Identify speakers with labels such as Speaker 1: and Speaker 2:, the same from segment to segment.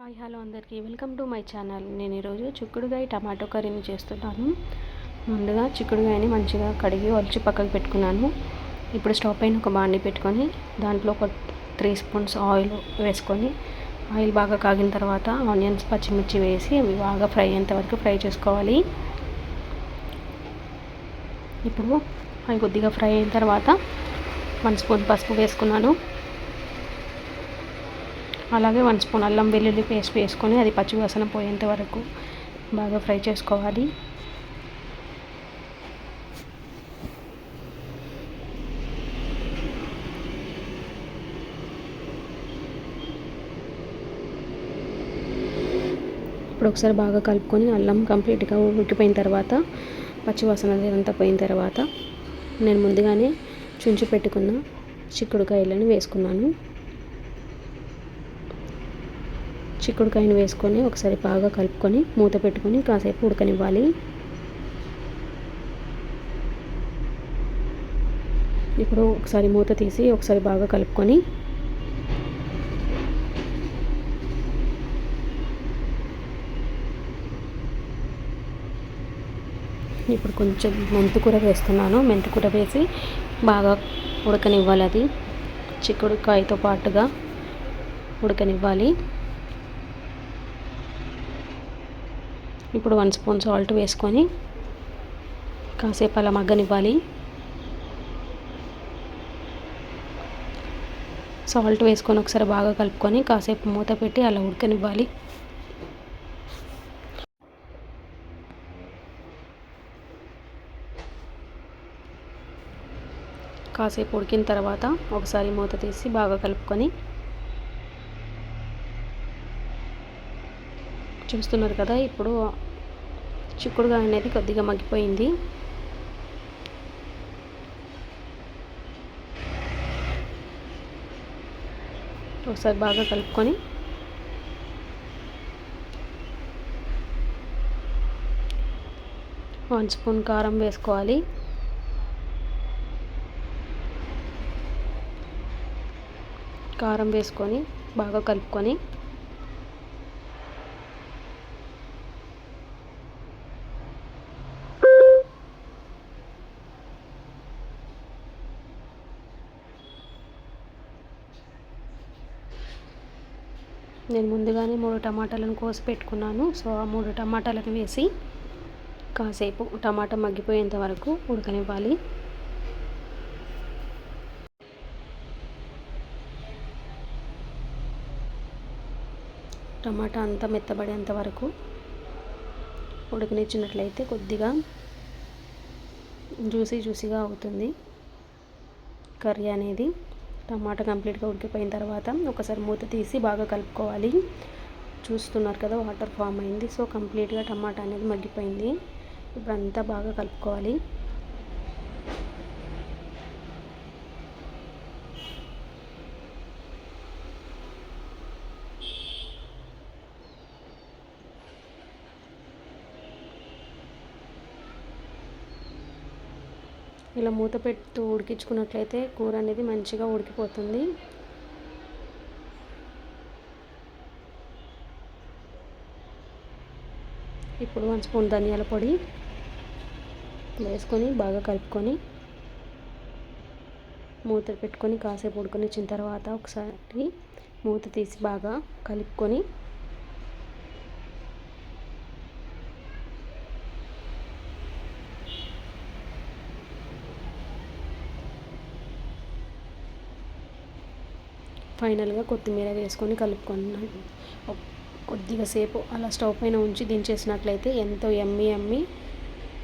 Speaker 1: Hi hello అందరికీ. Welcome to my channel. నేను ఈరోజు చిక్కుడుగాయ టమాటో కర్రీని చేస్తున్నాను. ముందుగా చిక్కుడుగాయని మంచిగా కడిగి ఒలిచి పక్కకు పెట్టుకున్నాను. ఇప్పుడు స్టవ్ పైన ఒక బాండి పెట్టుకొని దాంట్లో ఒక త్రీ స్పూన్స్ ఆయిల్ వేసుకొని ఆయిల్ బాగా కాగిన తర్వాత ఆనియన్స్ పచ్చిమిర్చి వేసి అవి బాగా ఫ్రై అయ్యేంత వరకు ఫ్రై చేసుకోవాలి. ఇప్పుడు అవి కొద్దిగా ఫ్రై అయిన తర్వాత వన్ స్పూన్ పసుపు వేసుకున్నాను. అలాగే వన్ స్పూన్ అల్లం వెల్లుల్లి పేస్ట్ వేసుకొని అది పచ్చివాసన పోయేంత వరకు బాగా ఫ్రై చేసుకోవాలి. ఇప్పుడు ఒకసారి బాగా కలుపుకొని అల్లం కంప్లీట్గా ఉడికిపోయిన తర్వాత పచ్చివాసన అంతా పోయిన తర్వాత నేను ముందుగానే చుంచి పెట్టుకున్న చిక్కుడుకాయలను వేసుకున్నాను. చిక్కుడుకాయను వేసుకొని ఒకసారి బాగా కలుపుకొని మూత పెట్టుకొని కాసేపు ఉడకనివ్వాలి. ఇప్పుడు ఒకసారి మూత తీసి ఒకసారి బాగా కలుపుకొని ఇప్పుడు కొంచెం మెంతికూర వేస్తున్నాను. మెంతికూర వేసి బాగా ఉడకనివ్వాలి అది. చిక్కుడుకాయతో పాటుగా ఉడకనివ్వాలి. ఇప్పుడు వన్ స్పూన్ సాల్ట్ వేసుకొని కాసేపు అలా మగ్గనివ్వాలి. సాల్ట్ వేసుకొని ఒకసారి బాగా కలుపుకొని కాసేపు మూత పెట్టి అలా ఉడకనివ్వాలి. కాసేపు ఉడికిన తర్వాత ఒకసారి మూత తీసి బాగా కలుపుకొని చూస్తున్నారు కదా ఇప్పుడు చిక్కుడుగా అనేది కొద్దిగా మగ్గిపోయింది. ఒకసారి బాగా కలుపుకొని వన్ స్పూన్ కారం వేసుకోవాలి. కారం వేసుకొని బాగా కలుపుకొని నేను ముందుగానే మూడు టమాటాలను కోసి పెట్టుకున్నాను. సో ఆ మూడు టమాటాలను వేసి కాసేపు టమాటా మగ్గిపోయేంత వరకు ఉడకనివ్వాలి. టమాటా అంతా మెత్తబడేంత వరకు ఉడకనిచ్చినట్లయితే కొద్దిగా జ్యూసీ జ్యూసీగా అవుతుంది. కర్రీ అనేది టమాటా కంప్లీట్గా ఉడికిపోయిన తర్వాత ఒకసారి మూత తీసి బాగా కలుపుకోవాలి. చూస్తున్నారు కదా వాటర్ ఫామ్ అయింది. సో కంప్లీట్గా టమాటా అనేది మగ్గిపోయింది. ఇప్పుడు అంతా బాగా కలుపుకోవాలి. ఇలా మూత పెడుతూ ఉడికించుకున్నట్లయితే కూర అనేది మంచిగా ఉడికిపోతుంది. ఇప్పుడు వన్ స్పూన్ ధనియాల పొడి వేసుకొని బాగా కలుపుకొని మూత పెట్టుకొని కాసేపు ఉడుకొనిచ్చిన తర్వాత ఒకసారి మూత తీసి బాగా కలుపుకొని ఫైనల్గా కొత్తిమీర వేసుకొని కలుపుకున్నాను. కొద్దిగా సేపు అలా స్టవ్ పైన ఉంచి దించేసినట్లయితే ఎంతో ఎమ్మి ఎమ్మి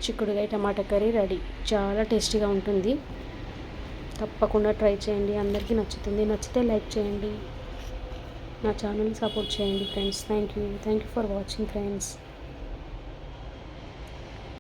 Speaker 1: చిక్కుడుగాయ టమాటా కర్రీ రెడీ. చాలా టేస్టీగా ఉంటుంది. తప్పకుండా ట్రై చేయండి. అందరికీ నచ్చుతుంది. నచ్చితే లైక్ చేయండి. నా ఛానల్ని సపోర్ట్ చేయండి friends. Thank you. Thank you for watching friends.